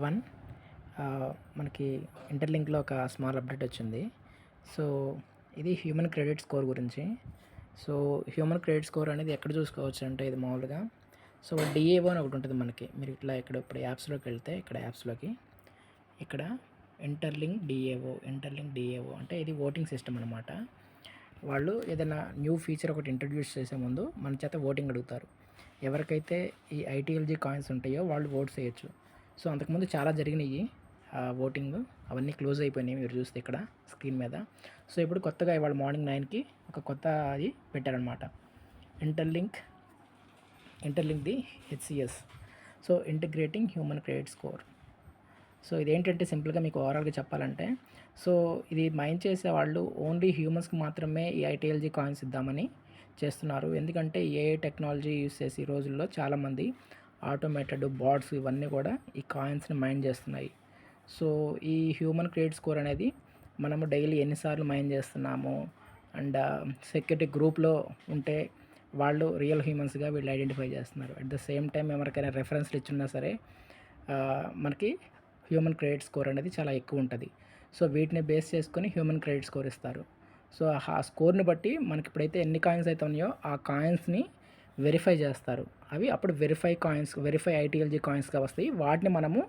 One. మనకి ఇంటర్లింక్లో ఒక స్మాల్ అప్డేట్ వచ్చింది. సో ఇది హ్యూమన్ క్రెడిట్ స్కోర్ గురించి. సో హ్యూమన్ క్రెడిట్ స్కోర్ అనేది ఎక్కడ చూసుకోవచ్చు అంటే ఇది మామూలుగా. సో డిఏఓ అని ఒకటి ఉంటుంది మనకి. మీరు ఇట్లా ఇక్కడ ఇప్పుడు యాప్స్లోకి వెళ్తే ఇక్కడ యాప్స్లోకి. ఇక్కడ ఇంటర్లింక్ డిఏఓ ఇంటర్లింక్ డిఏఓ అంటే ఇది ఓటింగ్ సిస్టమ్ అనమాట వాళ్ళు ఏదైనా న్యూ ఫీచర్ ఒకటి ఇంట్రడ్యూస్ చేసే ముందు మన చేత ఓటింగ్ అడుగుతారు. ఎవరికైతే ఈ ఐటీఎల్జీ కాయిన్స్ ఉంటాయో వాళ్ళు ఓట్స్ వేయచ్చు సో అంతకుముందు చాలా జరిగినాయి ఓటింగ్. అవన్నీ క్లోజ్ అయిపోయినాయి మీరు చూస్తే ఇక్కడ స్క్రీన్ మీద. సో ఇప్పుడు కొత్తగా ఇవాళ మార్నింగ్ నైన్కి ఒక కొత్త అది పెట్టారనమాట Interlink Interlink the HCS so integrating human credit score so ఇదేంటంటే సింపుల్గా మీకు ఓవరాల్గా చెప్పాలంటే సో ఇది మైండ్ చేసే వాళ్ళు ఓన్లీ హ్యూమన్స్కి మాత్రమే ఈ ఐటీఎల్జీ కాయిన్స్ ఇద్దామని చేస్తున్నారు. ఎందుకంటే ఏ టెక్నాలజీ యూస్ చేసి ఈ రోజుల్లో చాలామంది ఆటోమేటెడ్ బాట్స్ ఇవన్నీ కూడా ఈ కాయిన్స్ని మైన్ చేస్తున్నాయి. సో ఈ హ్యూమన్ క్రెడిట్ స్కోర్ అనేది మనము డైలీ ఎన్నిసార్లు మైన్ చేస్తున్నాము. అండ్ సెక్యూరిటీ గ్రూప్లో ఉంటే వాళ్ళు రియల్ హ్యూమన్స్గా వీళ్ళు ఐడెంటిఫై చేస్తున్నారు. అట్ ద సేమ్ టైం ఎవరికైనా రెఫరెన్స్లు ఇచ్చున్నా సరే మనకి హ్యూమన్ క్రెడిట్ స్కోర్ అనేది చాలా ఎక్కువ ఉంటుంది. సో వీటిని బేస్ చేసుకొని హ్యూమన్ క్రెడిట్ స్కోర్ ఇస్తారు. సో ఆ స్కోర్ని బట్టి మనకి ఇప్పుడైతే ఎన్ని కాయిన్స్ అయితే ఉన్నాయో ఆ కాయిన్స్ని వెరిఫై చేస్తారు. అవి అప్పుడు వెరిఫై కాయిన్స్ వెరిఫై ఐటీఎల్జీ కాయిన్స్గా వస్తాయి. వాటిని మనము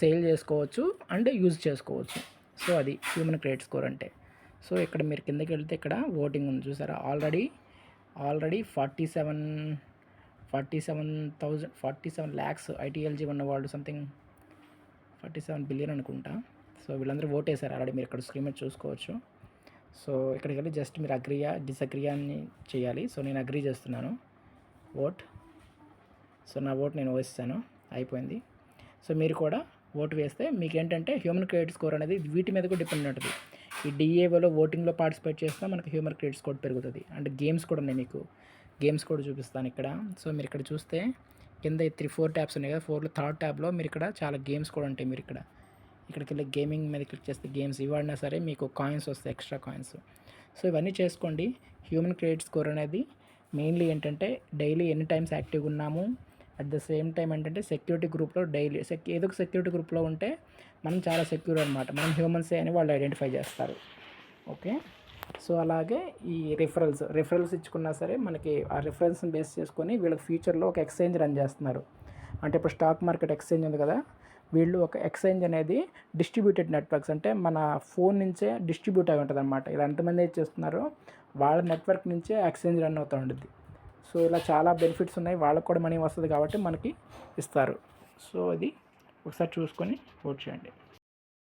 సేల్ చేసుకోవచ్చు అండ్ యూజ్ చేసుకోవచ్చు. సో అది హ్యూమన్ క్రెడిట్ స్కోర్ అంటే. సో ఇక్కడ మీరు కిందకి వెళ్తే ఇక్కడ ఓటింగ్ ఉంది చూసారా? Already already forty seven forty seven thousand forty seven lakhs ITLG ఉన్న వాళ్ళు సంథింగ్ ఫార్టీ సెవెన్ బిలియన్ అనుకుంటా. సో వీళ్ళందరూ ఓట్ ఆల్రెడీ మీరు ఇక్కడ స్క్రీన్ మీద చూసుకోవచ్చు. సో ఇక్కడికి వెళ్ళి జస్ట్ మీరు అగ్రియా డిసగ్రియా అని చేయాలి. సో నేను అగ్రీ చేస్తున్నాను. ఓట్. సో నా ఓట్ నేను వేస్తాను అయిపోయింది. సో మీరు కూడా ఓటు వేస్తే మీకు ఏంటంటే హ్యూమన్ క్రెడిట్ స్కోర్ అనేది వీటి మీద కూడా డిపెండ్ ఉంటుంది. ఈ డిఏఓలో ఓటింగ్లో పార్టిసిపేట్ చేస్తే మనకి హ్యూమన్ క్రెడిట్ స్కోర్ పెరుగుతుంది. అండ్ గేమ్స్ కూడా ఉన్నాయి మీకు. గేమ్స్ కూడా చూపిస్తాను ఇక్కడ. సో మీరు ఇక్కడ చూస్తే కింద త్రీ ఫోర్ ట్యాబ్స్ ఉన్నాయి కదా. ఫోర్లో థర్డ్ ట్యాబ్లో మీరు ఇక్కడ చాలా గేమ్స్ కూడా ఉంటాయి మీరు ఇక్కడ. ఇక్కడికి వెళ్ళి గేమింగ్ మీద క్లిక్ చేస్తే గేమ్స్ ఇవ్వడినా సరే మీకు కాయిన్స్ వస్తాయి ఎక్స్ట్రా కాయిన్స్. సో ఇవన్నీ చేసుకోండి. హ్యూమన్ క్రెడిట్ స్కోర్ అనేది మెయిన్లీ ఏంటంటే డైలీ ఎన్ని టైమ్స్ యాక్టివ్గా ఉన్నాము? అట్ ద సేమ్ టైం ఏంటంటే సెక్యూరిటీ గ్రూప్లో డైలీ సెక్ ఏదో ఒక సెక్యూరిటీ గ్రూప్లో ఉంటే మనం చాలా సెక్యూర్ అనమాట మనం హ్యూమన్సే అని వాళ్ళు ఐడెంటిఫై చేస్తారు. ఓకే సో అలాగే ఈ రిఫరల్స్ రిఫరల్స్ ఇచ్చుకున్నా సరే మనకి ఆ రిఫరల్స్ని బేస్ చేసుకొని వీళ్ళకి ఫ్యూచర్లో ఒక ఎక్స్చేంజ్ రన్ చేస్తున్నారు. అంటే ఇప్పుడు స్టాక్ మార్కెట్ ఎక్స్చేంజ్ ఉంది కదా వీళ్ళు ఒక ఎక్స్చేంజ్ అనేది డిస్ట్రిబ్యూటెడ్ నెట్వర్క్స్. అంటే మన ఫోన్ నుంచే డిస్ట్రిబ్యూట్ అయి ఉంటుంది అనమాట ఇలా ఎంతమంది అయితే చేస్తున్నారో వాళ్ళ నెట్వర్క్ నుంచే ఎక్స్చేంజ్ రన్ అవుతూ ఉంటుంది సో ఇలా చాలా బెనిఫిట్స్ ఉన్నాయి. వాళ్ళకు కూడా మనీ వస్తుంది కాబట్టి మనకి ఇస్తారు. సో అది ఒకసారి చూసుకొని ఓట్ చేయండి.